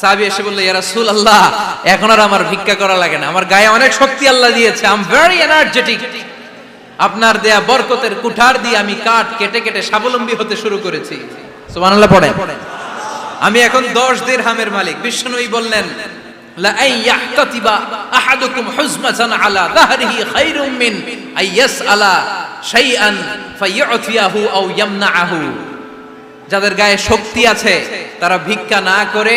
সাহাবি এসে বলল, ইয়া রাসূল আল্লাহ এখন আর আমার ভিক্ষা করা লাগে না। আমার গায়ে অনেক শক্তি আল্লাহ দিয়েছে। আই এম ভেরি এনার্জেটিক আপনার দেয়া বরকতের কুঠার দিয়ে আমি কাঠ কেটে কেটে স্বাবলম্বী হতে শুরু করেছি। সুবহানাল্লাহ আমি এখন দশ দিরহামের মালিক। বিষ্ণুই বললেন, লা আই আহাদুকুম হুজমাতান আলা যাহরিহি খায়রুম মিন আই ইয়াসআলা শাইআন ফায়ু'তিয়াহু আও যাদের গায়ে শক্তি আছে, তারা ভিক্ষা না করে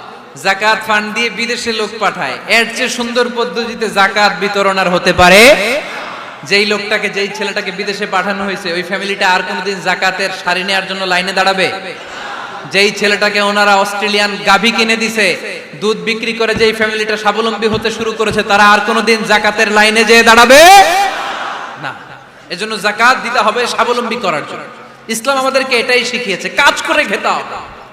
জাকাত ফান্ড দিয়ে বিদেশে লোক পাঠায়। এর চেয়ে সুন্দর পদ্ধতিতে জাকাত বিতরণ আর হতে পারে। যেই লোকটাকে, যেই ছেলেটাকে বিদেশে পাঠানো হয়েছে, ওই ফ্যামিলিটা আর কোনোদিন জাকাতের শাড়ি নেওয়ার জন্য লাইনে দাঁড়াবে? যেই ছেলেটাকে ওনারা অস্ট্রেলিয়ান গাভী কিনে দিছে, দুধ বিক্রি করে যেই ফ্যামিলিটা স্বাবলম্বী হতে শুরু করেছে, তারা আর কোনোদিন জাকাতের লাইনে যেয়ে দাঁড়াবে? না। এজন্য জাকাত দিতে হবে স্বাবলম্বী করার জন্য। ইসলাম আমাদেরকে এটাই শিখিয়েছে, কাজ করে খেতে হবে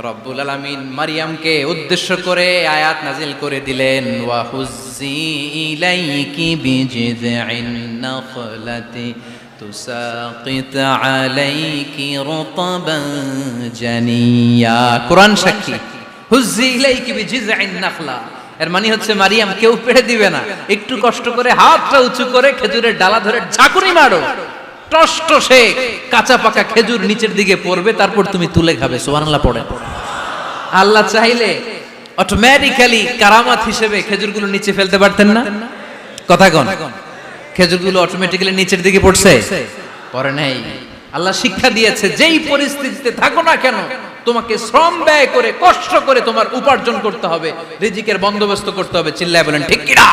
রব্বুল আলামিন মারিয়ামকে উদ্দেশ্য করে আয়াত নাজিল করে দিলেন, ওয়া জানিয়া। কোরআন এর মানে হচ্ছে মারিয়াম কেউ পেড়ে দিবে না। একটু কষ্ট করে হাতটা উঁচু করে খেজুরের ডালা ধরে ঝাঁকুনি মারো। টষ্ট সে কাঁচা পাকা খেজুর নিচের দিকে পড়বে, তারপর তুমি তুলে খাবে, সুবহানাল্লাহ পড়ে। আল্লাহ চাইলে অটোমেটিক্যালি কারামাত হিসেবে খেজুরগুলো নিচে ফেলতে পারতেন না? কথা কোন। খেজুরগুলো অটোমেটিক্যালি নিচের দিকে পড়ছে? পরে নাই। আল্লাহ শিক্ষা দিয়েছে, যেই পরিস্থিতিতে থাকো না কেন, তোমাকে শ্রম ব্যয় করে, কষ্ট করে তোমার উপার্জন করতে হবে, রিজিকের বন্দোবস্ত করতে হবে। চিল্লায় বলেন, ঠিক কিনা?